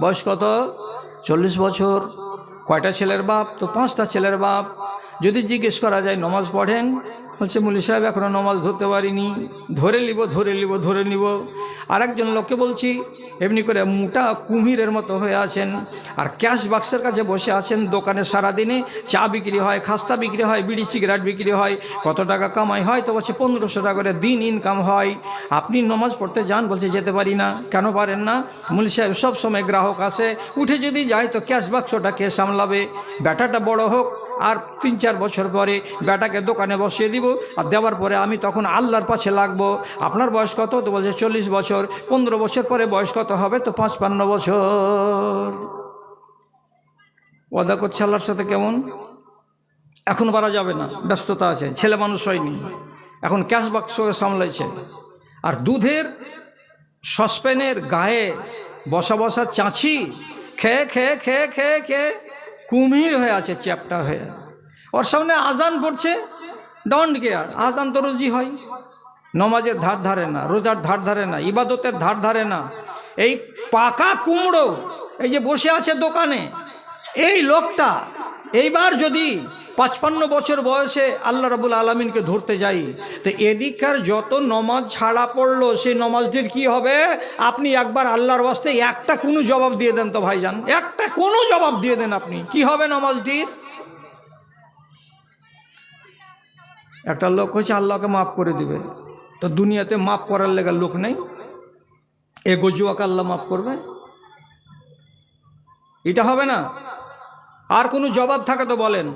বয়স কত? চল্লিশ বছর। কয়টা ছেলের বাপ? তো পাঁচটা ছেলের বাপ। যদি জিজ্ঞেস করা যায়, নমাজ পড়েন? বলছে, মুলি সাহেব এখনও নমাজ ধরতে পারিনি। ধরে নিব ধরে নিব ধরে নিব। আর একজন লোককে বলছি, এমনি করে মোটা কুমিরের মতো হয়ে আছেন আর ক্যাশ বাক্সের কাছে বসে আছেন, দোকানে সারাদিনে চা বিক্রি হয়, খাস্তা বিক্রি হয়, বিড়ি, সিগারেট বিক্রি হয়, কত টাকা কামাই হয়? তো বলছে, পনেরোশো টাকা করে দিন ইনকাম হয়। আপনি নমাজ পড়তে যান, বলছে, যেতে পারি না। কেন পারেন না? মুলি সাহেব, সব সময় গ্রাহক আসে, উঠে যদি যায় তো ক্যাশ বাক্সটা কে সামলাবে। ব্যাটাটা বড় হোক আর তিন চার বছর পরে বেটাকে দোকানে বসিয়ে দিব। আর দেওয়ার পরে আমি তখন আল্লাহর পাশে লাগবো। আপনার বয়স কত? তো বলছে চল্লিশ বছর। পনেরো বছর পরে বয়স কত হবে? তো পাঁচ পাঁচপান্ন বছর। ওয়াদা করছে আল্লাহর সাথে কেমন? এখন বাড়া যাবে না। ব্যস্ততা আছে। ছেলে মানুষ হয়নি। এখন ক্যাশ বাক্স সামলাইছে। আর দুধের সসপ্যানের গায়ে বসা বসা চাঁচি খেয়ে খেয়ে খেয়ে খেয়ে খেয়ে কুমির হয়ে আছে, চ্যাপটা হয়ে। ওর সামনে আজান পড়ছে। ডন্ট কেয়ার আজান তো রোজই হয়। নমাজের ধার ধারে না, রোজার ধার ধারে না, ইবাদতের ধার ধারে না। এই পাকা কুমড়ো, এই যে বসে আছে দোকানে, এই লোকটা এইবার যদি পাঁচপান্ন বছর বয়সে আল্লাহ রাবুল আলমিনকে ধরতে যাই, তো এদিককার যত নমাজ ছাড়া পড়ল, সেই নমাজটির কি হবে? আপনি একবার আল্লাহর বাস্তে একটা কোনো জবাব দিয়ে দেন তো ভাইজান। একটা কোনো জবাব দিয়ে দেন আপনি। কি হবে নমাজটির? একটা লোক হচ্ছে আল্লাহকে মাফ করে দিবে। তো দুনিয়াতে মাফ করার লেগে লোক নেই। এ গজুয়াকে আল্লাহ মাফ করবে। এটা হবে না। আর কোনো জবাব থাকে তো বলেন।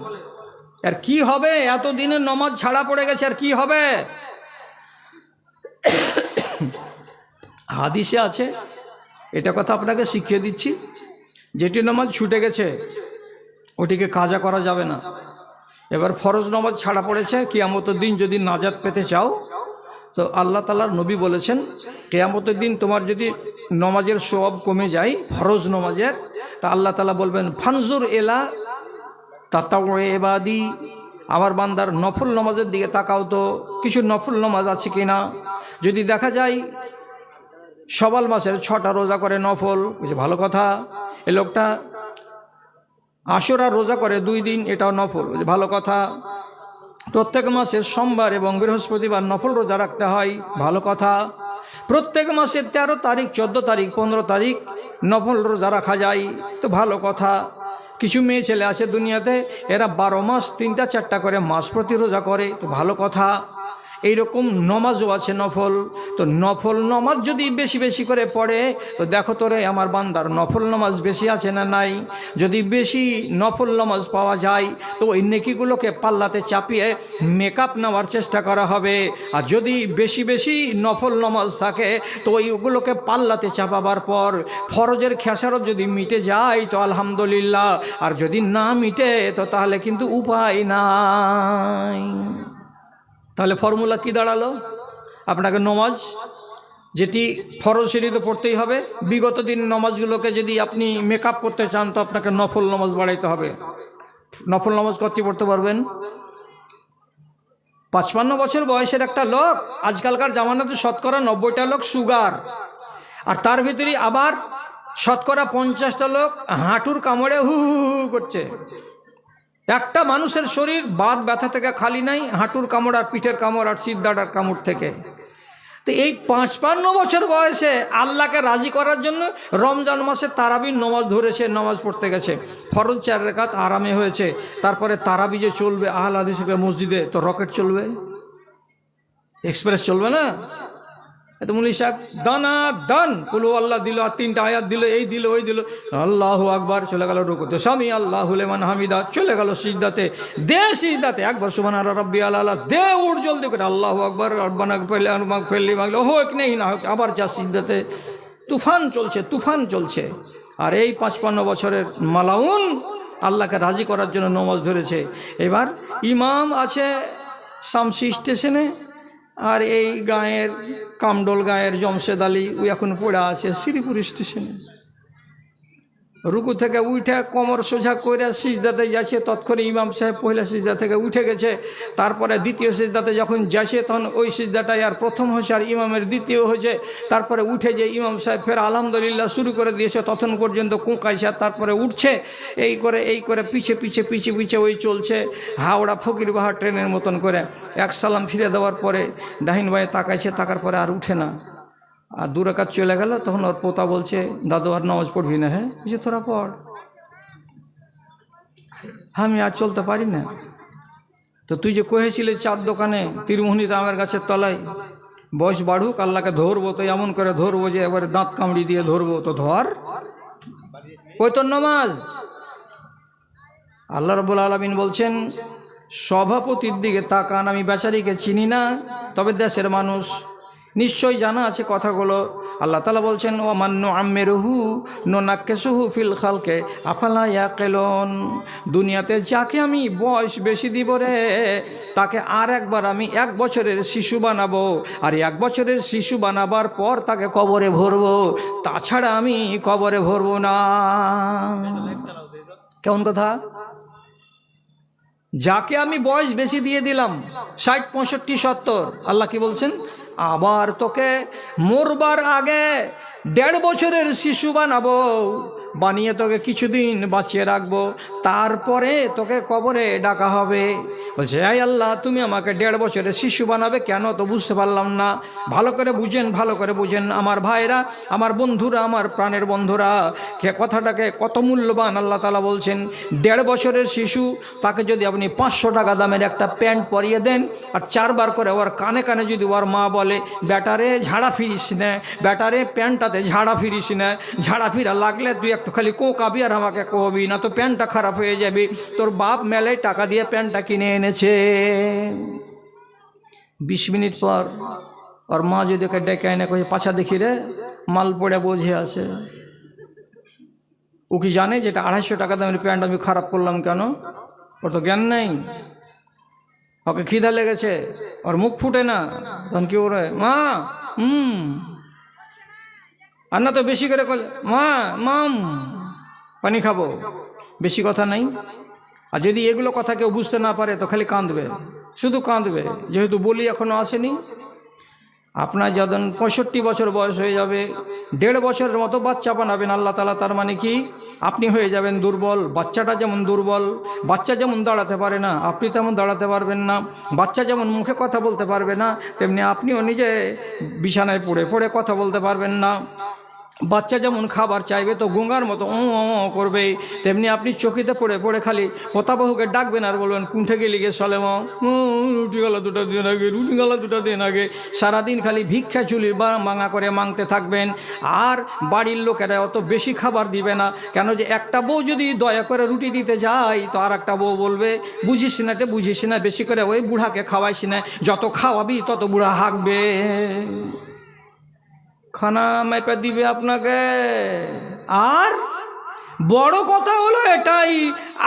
আর কি হবে? এত দিনের নমাজ ছাড়া পড়ে গেছে, আর কি হবে? হাদিসে আছে, এটা কথা আপনাকে শিখিয়ে দিচ্ছি। যেটি নামাজ ছুটে গেছে, ওটিকে কাজা করা যাবে না। এবার ফরজ নামাজ ছাড়া পড়েছে, কিয়ামতের দিন যদি নাজাত পেতে চাও, তো আল্লাহ তালার নবী বলেছেন, কেয়ামতের দিন তোমার যদি নমাজের সব কমে যায়, ফরজ নমাজের, তা আল্লাহ তালা বলবেন, ফানজুর এলা তাতাও এবাদি আমার বান্দার নফল নমাজের দিকে তাকাও তো, কিছু নফল নমাজ আছে কি না যদি দেখা যায়, সবাল মাসের ছটা রোজা করে নফল বুঝে ভালো কথা, এ লোকটা আশুরা রোজা করে দুই দিন, এটাও নফল ভালো কথা। প্রত্যেক মাসের সোমবার এবং বৃহস্পতিবার নফল রোজা রাখতে হয়, ভালো কথা। প্রত্যেক মাসের তেরো তারিখ, চোদ্দ তারিখ, পনেরো তারিখ নফল রোজা রাখা যায়, তো ভালো কথা। কিছু মেয়ে ছেলে আছে দুনিয়াতে, এরা বারো মাস, তিনটা, চারটা করে মাস প্রতি রোজা করে। তো ভালো কথা। এইরকম নমাজও আছে নফল। তো নফল নমাজ যদি বেশি বেশি করে পড়ে, তো দেখো তোরে আমার বান্দার নফল নমাজ বেশি আছে না নাই? যদি বেশি নফল নমাজ পাওয়া যায়, তো ওই নেকিগুলোকে পাল্লাতে চাপিয়ে মেকআপ নেওয়ার চেষ্টা করা হবে। আর যদি বেশি বেশি নফল নমাজ থাকে, তো ওইগুলোকে পাল্লাতে চাপাবার পর ফরজের খেসারত যদি মিটে যায়, তো আলহামদুলিল্লাহ। আর যদি না মিটে, তো তাহলে কিন্তু উপায় নাই। তাহলে ফর্মুলা কি দাঁড়াল? আপনাকে নমাজ, যেটি ফরজ সেটি তো পড়তেই হবে। বিগত দিন নমাজগুলোকে যদি আপনি মেকআপ করতে চান, তো আপনাকে নফল নমাজ বাড়াইতে হবে। নফল নমাজ কতটি পড়তে পারবেন? পাঁচপান্ন বছর বয়সের একটা লোক, আজকালকার জামানাতে শতকরা নব্বইটা লোক সুগার। আর তার ভিতরে আবার শতকরা পঞ্চাশটা লোক হাঁটুর কামড়ে হু হু হু করছে। একটা মানুষের শরীর বাদ ব্যথা থেকে খালি নাই, হাঁটুর কামড় আর পিঠের কামড় আর সিদ্ধাটার কামড় থেকে। তো এই পাঁচপান্ন বছর বয়সে আল্লাহকে রাজি করার জন্য রমজান মাসে তারাবির নমাজ ধরেছে নমাজ পড়তে গেছে। ফরজ চার রেখাত আরামে হয়েছে। তারপরে তারাবি যে চলবে আহল হাদিসের মসজিদে, তো রকেট চলবে? এক্সপ্রেস চলবে না? এত মুলি সাহেব দানা, দান। কুলু আল্লাহ দিল, আর তিনটা আয়াত দিল, এই দিল, ওই দিল। আল্লাহ আকবার, চলে গেল রুকুতে। স্বামী, আল্লাহ হুলেমান হামিদা, চলে গেল সিজদাতে। দে সিজদাতে। একবার সুবান রব্বি আল্লাহ দে উঠ জলদি করে। আল্লাহ আকবর, রব্বানা ফেলে অনুমাক ফেললি মাগলো হোক নেই না, হোক, আবার যা সিজদাতে। তুফান চলছে তুফান চলছে। আর এই পাঁচপান্ন বছরের মালাউন আল্লাহকে রাজি করার জন্য নমাজ ধরেছে। এবার ইমাম আছে শামসি স্টেশনে। আর এই গাঁয়ের কামডোল গাঁয়ের জমশেদ আলী ওই এখন পড়ে আছে শ্রীপুর স্টেশনে। রুকু থেকে উঠে কোমর সোজা করে সিজদাতে যাচ্ছে তৎক্ষণে ইমাম সাহেব পহিলা সিজদা থেকে উঠে গেছে। তারপরে দ্বিতীয় সিজদাতে যখন যাচ্ছে তখন ওই সিজদাটাই আর প্রথম হয়েছে আর ইমামের দ্বিতীয় হয়েছে তারপরে উঠে যে ইমাম সাহেব ফের আলহামদুলিল্লাহ শুরু করে দিয়েছে তখন পর্যন্ত কুঁকাইছে, তারপরে উঠছে, এই করে এই করে, পিছে পিছে পিছে পিছে, ওই চলছে, হাওড়া ফকিরবাহা ট্রেনের মতন করে। এক সালাম ফিরে দেওয়ার পরে ডাহিন ভাই তাকাইছে, তাকার পরে আর উঠে না। আর দু রাকাত চলে গেল, তখন ওর পোতা বলছে, দাদু, আর নামাজ পড়বি না হ্যাঁ? বলছে, তোরা পড়। আমি আর চলতে পারি না। তো তুই যে কহেছিলি চার দোকানে তীরমোহনী দামের গাছের তলায়, বয়স বাড়ুক, আল্লাহকে ধরবো, তো এমন করে ধরবো যে এবারে দাঁত কামড়ি দিয়ে ধরবো, তো ধর। ওই তোর নামাজ? আল্লাহ রবুল আলমিন বলছেন, সভাপতির দিকে তাকান, আমি বেচারিকে চিনি না, তবে দেশের মানুষ নিশ্চয়ই জানা আছে কথাগুলো। আল্লাহ তালা বলছেন ও মান্য আম্মেরহু নোনাক্কেসহু ফিল খালকে আফালা ইয়াকেলন? দুনিয়াতে যাকে আমি বয়স বেশি দিব রে, তাকে আর একবার আমি এক বছরের শিশু বানাবো। আর এক বছরের শিশু বানাবার পর তাকে কবরে ভরবো। তাছাড়া আমি কবরে ভরবো না। কেমন কথা? যাকে আমি বয়স বেশি দিয়ে দিলাম, ষাট, পঁয়ষট্টি, সত্তর, আল্লাহ কি বলছেন? আবার তোকে মরবার আগে দেড় বছরের শিশু বানাবো। বানিয়ে তোকে কিছুদিন বাঁচিয়ে রাখব। তারপরে তোকে কবরে ডাকা হবে। বলছে এই আল্লাহ, তুমি আমাকে দেড় বছরের শিশু বানাবে। কেন? তো বুঝতে পারলাম না। ভালো করে বুঝেন, ভালো করে বুঝেন। আমার ভাইরা, আমার বন্ধুরা, আমার প্রাণের বন্ধুরা কথাটাকে কত মূল্যবান আল্লাহ তালা বলছেন। দেড় বছরের শিশু, তাকে যদি আপনি পাঁচশো টাকা দামের একটা প্যান্ট পরিয়ে দেন, আর চারবার করে ওর কানে কানে যদি ওর মা বলে, ব্যাটারে ঝাড়া ফিরিস না, ব্যাটারে প্যান্টটাতে ঝাড়া ফিরিস না, ঝাড়া ফিরা লাগলে তুই একটু খালি কোকাবি আর আমাকে কবি না তো প্যান্টটা খারাপ হয়ে যাবে তোর বাপ মেলায় টাকা দিয়ে প্যান্টটা কিনে এনেছে বিশ মিনিট পর ওর মা যদি ওকে ডেকে এনে কয়ে পাছা দেখি রে মাল পড়ে বোঝে আছে ও কি জানে যেটা আড়াইশো টাকা দামের প্যান্ট আমি খারাপ করলাম কেন ওর তো জ্ঞান নেই ওকে খিদা লেগেছে ওর মুখ ফুটে না তখন কি ওরে মা হুম আর না তো বেশি করে মা, মাম, পানি খাব। বেশি কথা নাই। আর যদি এগুলো কথা কেউ বুঝতে না পারে, তো খালি কাঁদবে। শুধু কাঁদবে। যেহেতু বলি এখনও আসেনি আপনার যখন পঁয়ষট্টি বছর বয়স হয়ে যাবে, দেড় বছরের মতো বাচ্চা বানাবেন আল্লাহ তালা তার মানে কি? আপনি হয়ে যাবেন দুর্বল, বাচ্চাটা যেমন দুর্বল, বাচ্চা যেমন দাঁড়াতে পারে না, আপনি তেমন দাঁড়াতে পারবেন না, বাচ্চা যেমন মুখে কথা বলতে পারবে না, তেমনি আপনিও নিজে বিছানায় পড়ে পড়ে কথা বলতে পারবেন না। বাচ্চা যেমন খাবার চাইবে তো গঙ্গার মতো ও করবে। তেমনি আপনি চকিতে পড়ে পড়ে খালি পোতাবাহুকে ডাকবেন আর বলবেন কুণ্ঠে গেলি গে সলেম? রুটি গালা দুটা দিন আগে, রুটি গালা দুটা দিন আগে। সারাদিন খালি ভিক্ষা চুলি বা মাঙা করে মাংতে থাকবেন। আর বাড়ির লোকেরা অত বেশি খাবার দিবে না, কেন যে একটা বউ যদি দয়া করে রুটি দিতে যায়, তো আর একটা বউ বলবে, বুঝিস না রে বুঝিস না, বেশি করে ওই বুড়াকে খাওয়াইস না, যত খাওয়াবি তত বুড়া হাঁকবে। খানা মাইপা দিবে আপনাকে। আর? বড় কথা হলো এটাই,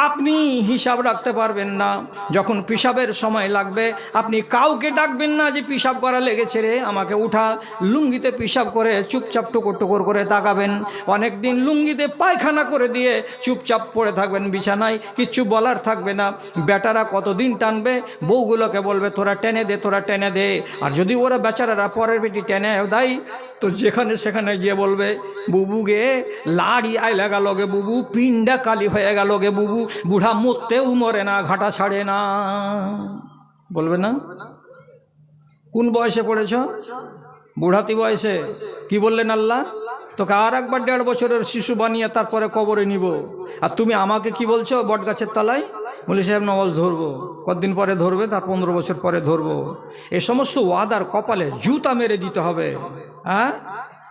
আপনি হিসাব রাখতে পারবেন না। যখন পিসাবের সময় লাগবে, আপনি কাউকে ডাকবেন না যে পিসাব করা লেগেছে রে, আমাকে উঠা, লুঙ্গিতে পিসাব করে চুপচাপ টুকর টুকর করে তাকাবেন। অনেক দিন লুঙ্গিতে পায়খানা করে দিয়ে চুপচাপ পড়ে থাকবেন, বিছানায় কিচ্ছু বলার থাকবে না। বেটারা কতদিন টানবে, বউগুলোকে বলবে, তোরা টেনে দে, তোরা টেনে দে। আর যদি ওরা বেচারারা পরের বেটি টেনে দেয়, তো যেখানে সেখানে গিয়ে বলবে, বুবু গে, লাড়ি আইলা গেল বুবু পিন্ডা কালি হয়ে গেল গে বুবু। বুড়া মরতেও মরে না, ঘাটা ছাড়ে না। বলবে না? কোন বয়সে পড়েছ? বুড়াতি বয়সে? কি বললেন আল্লাহ? তোকে আর একবার দেড় বছরের শিশু বানিয়ে তারপরে কবরে নিব। আর তুমি আমাকে কি বলছো বট গাছের তলায়? বলি, সাহেব নওয়াজ ধরবো। কতদিন পরে ধরবে? তার পনেরো বছর পরে ধরবো। এ সমস্ত ওয়াদার কপালে জুতা মেরে দিতে হবে। হ্যাঁ?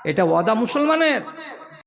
এটা ওয়াদা মুসলমানের?